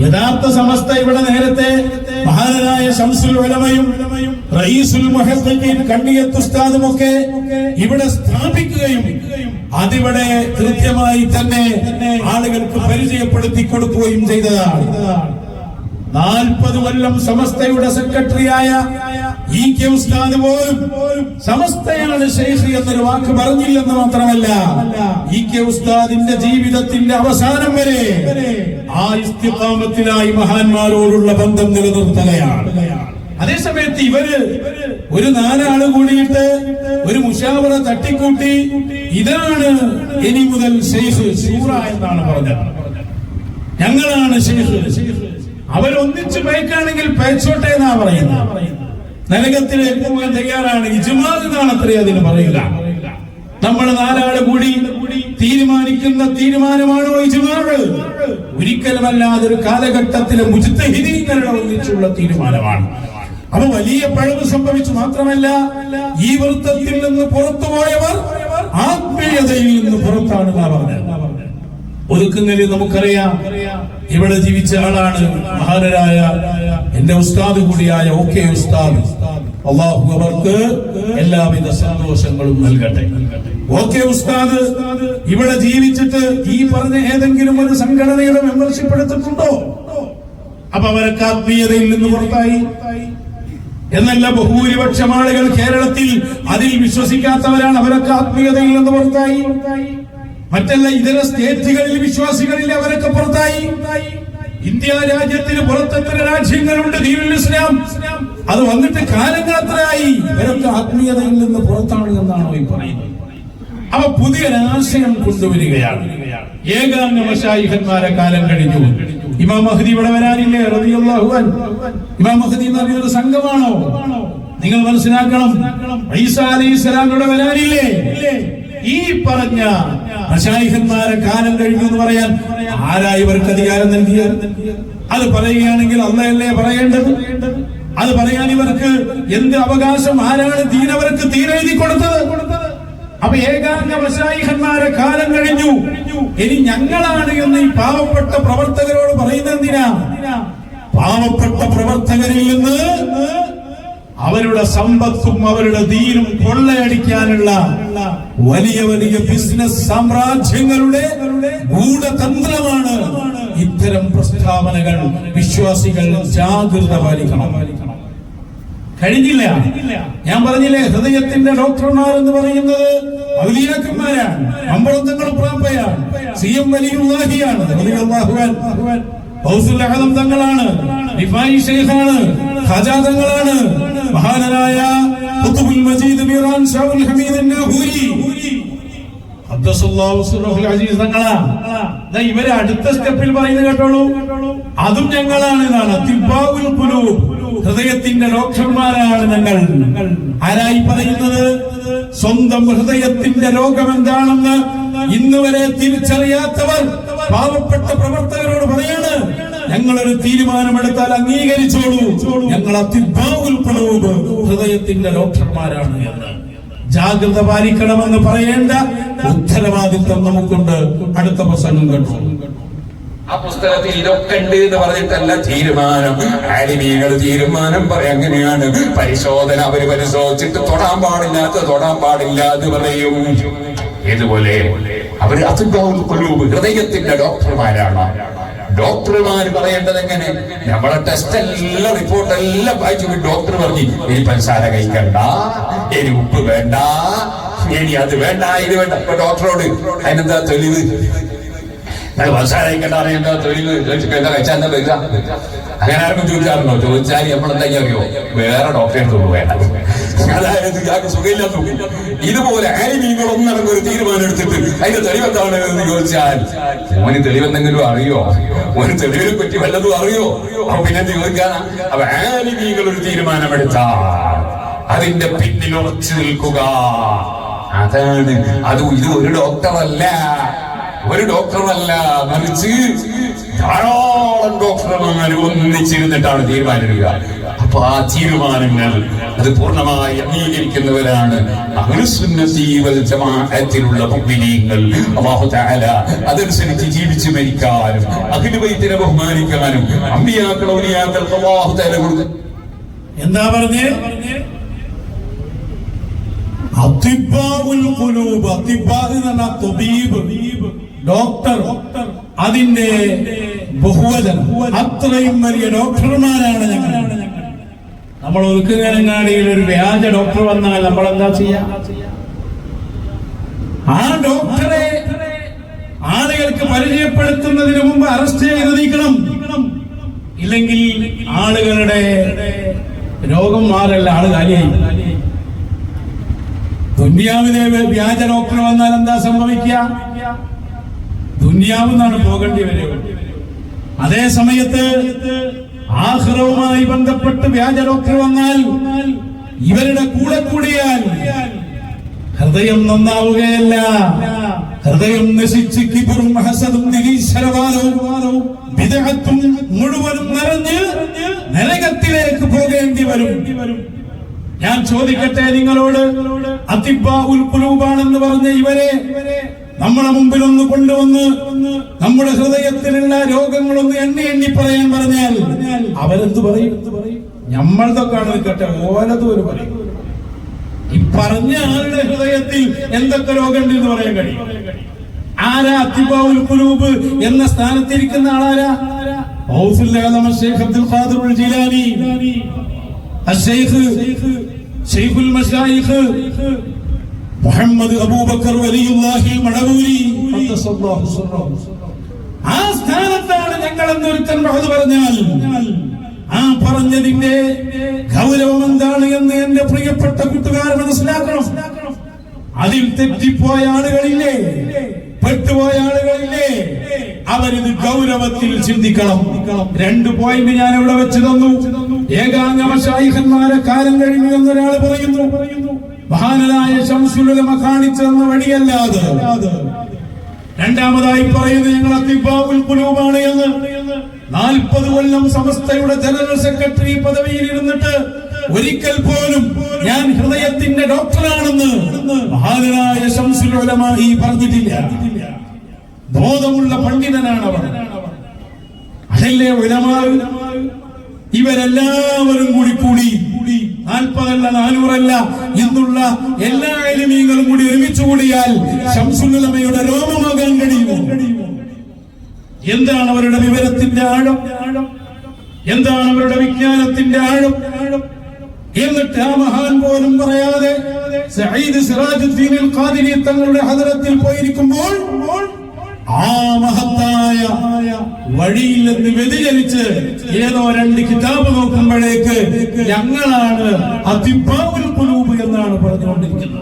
യഥാർത്ഥ സമസ്ത ഇവിടെ നേരത്തെ മഹാനായ ശംസുൽ ഉലമയും റയീസുൽ മുഹദ്ദീൻ കണ്ണിയത്ത് ഉസ്താദും ഒക്കെ ഇവിടെ സ്ഥാപിക്കുകയും അതിവിടെ കൃത്യമായി തന്നെ ആളുകൾക്ക് പരിചയപ്പെടുത്തി കൊടുക്കുകയും ചെയ്തതാണ്. നാൽപ്പത് കൊല്ലം സമസ്തയുടെ സെക്രട്ടറിയായ ഇ കെ ഉസ്താദ് പോലും സമസ്തയാണ് ശേഷി എന്നൊരു വാക്ക് പറഞ്ഞില്ലെന്ന് മാത്രമല്ല ഇ കെ ഉസ്താദിന്റെ ജീവിതത്തിന്റെ അവസാനം വരെ ആ ഇസ്തിഖാമത്തിലായി മഹാന്മാരോടുള്ള ബന്ധം നിലനിർത്തുകയാണ് അതേസമയത്ത് ഇവർ ഒരു നാലാൾ കൂടിയിട്ട് ഒരു മുഷാവറ തട്ടിക്കൂട്ടി ഇതാണ് ഇനി മുതൽ ഷെയ്ഖ് സൂറ എന്നാണ് പറഞ്ഞത്. ഞങ്ങളാണ് ഷെയ്ഖ് അവരൊന്നിച്ച് പേക്കാണെങ്കിൽ പേച്ചോട്ടെ എന്നാ പറയുന്നത്. നരകത്തിലേക്ക് പോകാൻ തയ്യാറാണ് ഇജുമാത് എന്നാണ് അത്രേ അതിന് പറയുക. നമ്മൾ നാലാൾ കൂടി തീരുമാനിക്കുന്ന തീരുമാനമാണോ ഇജുമാറ് ഒരിക്കലുമല്ലാതെ ഒരു കാലഘട്ടത്തിലെ മുജിത്തഹിരീങ്ങളുടെ ഒന്നിച്ചുള്ള തീരുമാനമാണ്. അപ്പൊ വലിയ പഴവ് സംഭവിച്ചു മാത്രമല്ല ഈ വൃത്തത്തിൽ നിന്ന് പുറത്തുപോയവർ ആത്മീയതയിൽ നിന്ന് പുറത്താണ് പറഞ്ഞത്. ഒതുക്കുന്നതിൽ നമുക്കറിയാം ഇവിടെ ജീവിച്ച ആളാണ് മഹാനരായ എന്റെ ഉസ്താദ് കൂടിയായ ഓക്കെ ഉസ്താദ്. അള്ളാഹു അവർക്ക് എല്ലാവിധ സന്തോഷങ്ങളും നൽകട്ടെ. ഓക്കെ ഉസ്താദ് ഇവിടെ ജീവിച്ചിട്ട് ഈ പറഞ്ഞ ഏതെങ്കിലും ഒരു സംഘടനയുടെ മെമ്പർഷിപ്പ് എടുത്തിട്ടുണ്ടോ അപ്പൊ അവരൊക്കെ ആത്മീയതയിൽ നിന്ന് പുറത്തായി. എന്നല്ല ബഹുഭൂരിപക്ഷം ആളുകൾ കേരളത്തിൽ അതിൽ വിശ്വസിക്കാത്തവരാണ്. അവരൊക്കെ ആത്മീയതയിൽ നിന്ന് പുറത്തായി. മറ്റല്ല ഇതര സ്റ്റേറ്റുകളിൽ വിശ്വാസികളിൽ അവരൊക്കെ പുറത്തായി. ഇന്ത്യ രാജ്യത്തിന് പുറത്തെത്ര രാജ്യങ്ങളുണ്ട് ദീനുൽ ഇസ്ലാം? അത് വന്നിട്ട് കാലം അത്രയായി ഇവരൊക്കെ ആത്മീയതയിൽ നിന്ന് പുറത്താണ് എന്നാണോ ഈ പറയുന്നത്? അവ പുതിയൊരാശയം കൊണ്ടുവരികയാണ്. ഏകാംഗ മശായിഹന്മാരെ കാലം കഴിഞ്ഞു. ഇമാം മഹദി ഇവിടെ വരാനില്ലേ? റളിയല്ലാഹു ഇമാ മഹദി എന്ന് പറയുന്നത് സംഘമാണോ? നിങ്ങൾ മനസ്സിലാക്കണം. ഈസാ അലൈഹി ഇവിടെ വരാനില്ലേ? ഈ പറഞ്ഞ മശായിഹന്മാരെ കാലം കഴിഞ്ഞു എന്ന് പറയാൻ ആരാ ഇവർക്ക് അധികാരം നൽകിയ അത് പറയുകയാണെങ്കിൽ അന്നല്ലേ പറയേണ്ടത്? അത് പറയാൻ ഇവർക്ക് എന്ത് അവകാശം ആരാണ് തീരവർക്ക് തീരെഴുതി കൊടുത്തത്? അപ്പൊ ഏകാംഗ മശായിഹന്മാരെ കാലം കഴിഞ്ഞു. ഇനി ഞങ്ങളാണ് എന്ന് ഈ പാവപ്പെട്ട പ്രവർത്തകരോട് പറയുന്നത് എന്തിനാ? പാവപ്പെട്ട പ്രവർത്തകരിൽ നിന്ന് അവരുടെ സമ്പത്തും അവരുടെ ദീനും കൊള്ളയടിക്കാനുള്ള വലിയ വലിയ ബിസിനസ് സാമ്രാജ്യങ്ങളുടെ ഗൂഢതന്ത്രമാണ് ഇത്തരം പ്രസ്താവനകൾ. വിശ്വാസികൾ ജാഗ്രത പാലിക്കണം. കഴിഞ്ഞില്ല. ഞാൻ പറഞ്ഞില്ലേ ഹൃദയത്തിന്റെ ഡോക്ടർമാർ എന്ന് പറയുന്നത് ഔലിയാക്കന്മാരാണ് അമ്പളത്തങ്ങൾ പ്രാപ്പയാണ് സി എം വലിയുള്ളാഹിയാണ് തങ്ങളാണ് ഷെയ്ഖാണ് ഖാജാ തങ്ങളാണ് മജീദ് മീറാൻ ഷാവുൽ ഹമീദ് നാഹൂരി ഖദ്ദസല്ലാഹു സിർറഹുൽ അസീസ് തങ്ങളാ. ദാ ഇവരെ അടുത്ത സ്റ്റെപ്പിൽ പറയുന്നത് കേട്ടോളൂ. അതും ഞങ്ങളാണ് ഹൃദയത്തിന്റെ ഡോക്ടർമാരാണ് ഞങ്ങൾ. ആരായി പറയുന്നത്? സ്വന്തം ഹൃദയത്തിന്റെ രോഗം എന്താണെന്ന് ഇന്നുവരെ തിരിച്ചറിയാത്തവർ പാവപ്പെട്ട പ്രവർത്തകരോട് പറയാണ്. ഞങ്ങളൊരു തീരുമാനമെടുത്താൽ അംഗീകരിച്ചോളൂ. ഞങ്ങൾ ഖുലൂബ് ഹൃദയത്തിന്റെ ഡോക്ടർമാരാണ് എന്ന്. ജാഗ്രത പാലിക്കണമെന്ന് പറയേണ്ട ഉത്തരവാദിത്വം നമുക്കുണ്ട്. അടുത്ത പ്രസംഗം കേട്ടു. ആ പുസ്തകത്തിൽ ഇതൊക്കെ ഉണ്ട് എന്ന് പറഞ്ഞിട്ടല്ല തീരുമാനം. ആലിമീകൾ തീരുമാനം പറയും അങ്ങനെയാണ്. പരിശോധന അവർ പരിശോധിച്ചിട്ട് തൊടാൻ പാടില്ലാത്ത തൊടാൻ പാടില്ല എന്ന് പറയും. ഇതുപോലെ അവർ കൊല്ലൂബ് ഹൃദയത്തിന്റെ ഡോക്ടർമാരാണ്. ഡോക്ടർമാർ പറയേണ്ടത് എങ്ങനെ? നമ്മളെ ടെസ്റ്റ് എല്ലാം റിപ്പോർട്ട് എല്ലാം വായിച്ചു ഡോക്ടർ പറഞ്ഞു ഇനി പഞ്ചസാര കഴിക്കണ്ട ഇനി ഉപ്പ് വേണ്ട ഇനി അത് വേണ്ട ഇത് വേണ്ട. ഇപ്പൊ ഡോക്ടറോട് അതിനെന്താ തെളിവ്? അറിയേണ്ട തെളിവ്? അങ്ങനെ ആർക്കും ചോദിച്ചാറുണ്ടോ ചോദിച്ചാൽ നമ്മൾ എന്താ അറിയോ? വേറെ ഡോക്ടറെ തോന്നുന്നു വേണ്ട അതായത് ഇയാൾക്ക് സുഖമില്ലാത്ത ഇതുപോലെ ആലിമീങ്ങളൊന്നും നടക്കുന്ന ഒരു തീരുമാനം എടുത്തിട്ട് അതിന്റെ തെളിവെന്താണ് എന്ന് ചോദിച്ചാൽ മോന് തെളിവെന്തെങ്കിലും അറിയോ? മോന് തെളിവിനെ പറ്റി വല്ലതും അറിയോ? അപ്പൊ പിന്നെ ചോദിക്കാനാ അപ്പൊ ആലിമീങ്ങൾ ഒരു തീരുമാനമെടുത്താൽ അതിന്റെ പിന്നിൽ ഉറച്ചു നിൽക്കുക. അതാണ്. അത് ഇത് ഒരു ഡോക്ടറല്ല ഒരു ഡോക്ടറല്ല മറിച്ച് ധാരാളം ഡോക്ടർമാർ ഒന്നിച്ചിരുന്നിട്ടാണ് തീരുമാനിക്കുക അപ്പൊ ആ തീരുമാനങ്ങൾ അത് പൂർണമായി അംഗീകരിക്കുന്നവരാണ് അതനുസരിച്ച് ജീവിച്ചു മരിക്കാനും അഖിലുബൈത്തിനെ ബഹുമാനിക്കാനും അമ്പിയാക്കൾ ഔലിയാക്കൾക്ക് എന്താ പറഞ്ഞേ? ഡോക്ടർ. അതിന്റെ ബഹുവചനം. അത്രയും വലിയ ഡോക്ടർമാരാണ് ഞങ്ങൾ. നമ്മൾ ഒതുക്കുകാരങ്ങാടിയിൽ ഒരു വ്യാജ ഡോക്ടർ വന്നാൽ നമ്മൾ എന്താ ചെയ്യാ? ആ ഡോക്ടറെ ആളുകൾക്ക് പരിചയപ്പെടുത്തുന്നതിന് മുമ്പ് അറസ്റ്റ് ചെയ്ത് നീക്കണം. ഇല്ലെങ്കിൽ ആളുകളുടെ രോഗം മാറല്ല ആൾ കാലിയായി. ദുന്യാവിലെ വ്യാജ ഡോക്ടർ വന്നാൽ എന്താ സംഭവിക്കുക? ദുന്യാവെന്നാണ് പോകേണ്ടി വരിക. അതേ സമയത്ത് ആഹ്റവുമായി ബന്ധപ്പെട്ട് വ്യാജ ഡോക്ടർ വന്നാൽ ഇവരുടെ കൂടെ കൂടിയാൽ ഹൃദയം നന്നാവുകയല്ല. ഹൃദയം നശിച്ച് കിബറും ഹസദും നിരീശ്വരവാദവും വിദഗ്ധത്തും മുഴുവനും നിറഞ്ഞ് നരകത്തിലേക്ക് പോകേണ്ടി വരും. ഞാൻ ചോദിക്കട്ടെ നിങ്ങളോട്? അതിബാ ഉൽ കുലൂബാണെന്ന് പറഞ്ഞ ഇവരെ നമ്മളെ മുമ്പിൽ ഒന്ന് കൊണ്ടുവന്ന് നമ്മുടെ ഹൃദയത്തിലുള്ള രോഗങ്ങളൊന്ന് എണ്ണി എണ്ണി പറയാൻ പറഞ്ഞാൽ അവരെന്ത് പറയും? ഞമ്മളതൊക്കെയാണ് നിൽക്കട്ടെ ഓരോ പറയും. ഈ പറഞ്ഞ ആളുടെ ഹൃദയത്തിൽ എന്തൊക്കെ രോഗമുണ്ട് എന്ന് പറയാൻ കഴിയും. ആരാ അത്തിബാവുൽ എന്ന സ്ഥാനത്തിരിക്കുന്ന ആളാരാ? Sheikh Abdul Jilani. മശായിഖ് Muhammad Abubakar വലിയുല്ലാഹി മടവൂരി ഖദ്ദസല്ലാഹു സിർറഹു. ആ സ്ഥാനത്താണ് ഞങ്ങൾ എന്നൊരുത്തൻ മഹത് പറഞ്ഞാൽ. ആ പറഞ്ഞതിന്റെ ഗൗരവം എന്താണ് എന്ന് എന്റെ പ്രിയപ്പെട്ട കൂട്ടുകാർ മനസ്സിലാക്കണം. അതിൽ തെറ്റിപ്പോയ ആളുകളില്ലേ? പെട്ടുപോയ ആളുകളില്ലേ? അവരിത് ഗൗരവത്തിൽ ചിന്തിക്കണം. രണ്ട് പോയിന്റ് ഞാൻ ഇവിടെ വെച്ച് തന്നു. ഏകാംഗമശായിഹന്മാരെ കാലം കഴിഞ്ഞു എന്നൊരാൾ പറയുന്നു. മഹാനായ ശംസുലമ കാണിച്ചു തന്ന വഴിയല്ലാതെ രണ്ടാമതായി പറയുന്നത് ഞങ്ങൾ അതിബാബുൽ കുലൂബാണ് എന്ന്. നാൽപ്പത് കൊല്ലം സമസ്തയുടെ ജനറൽ സെക്രട്ടറി പദവിയിൽ ഇരുന്നിട്ട് ഒരിക്കൽ പോലും ഞാൻ ഹൃദയത്തിന്റെ ഡോക്ടറാണെന്ന് മഹാനായ ശംസുലമായി പറഞ്ഞിട്ടില്ല. ബോധമുള്ള പണ്ഡിതനാണ് അവൻ അതല്ലേ ഉലമാ? ഇവരെല്ലാവരും കൂടി കൂടി നാൽപ്പതല്ല നാനൂറല്ല. ഇന്നുള്ള എല്ലാ എലിമീങ്ങളും കൂടി ഒരുമിച്ച് കൂടിയാൽ ശംസുലമയുടെ രോമമാകാൻ കഴിയുമോ? എന്താണ് അവരുടെ വിവരത്തിന്റെ ആഴം? എന്താണ് അവരുടെ വിജ്ഞാനത്തിന്റെ ആഴം? എന്നിട്ട് ആ മഹാൻ പോലും പറയാതെ സഈദ് സിറാജുദ്ദീൻ ഖാദിരി തങ്ങളുടെ ഹദരത്തിൽ പോയിരിക്കുമ്പോൾ ആ മഹത്തായ വഴിയിൽ നിന്ന് വ്യതിചലിച്ച് ഏതോ രണ്ട് കിതാബ് നോക്കുമ്പോഴേക്ക് ഞങ്ങളാണ് അതിബാവുൽ ഖുലൂബ് എന്നാണ് പറഞ്ഞത്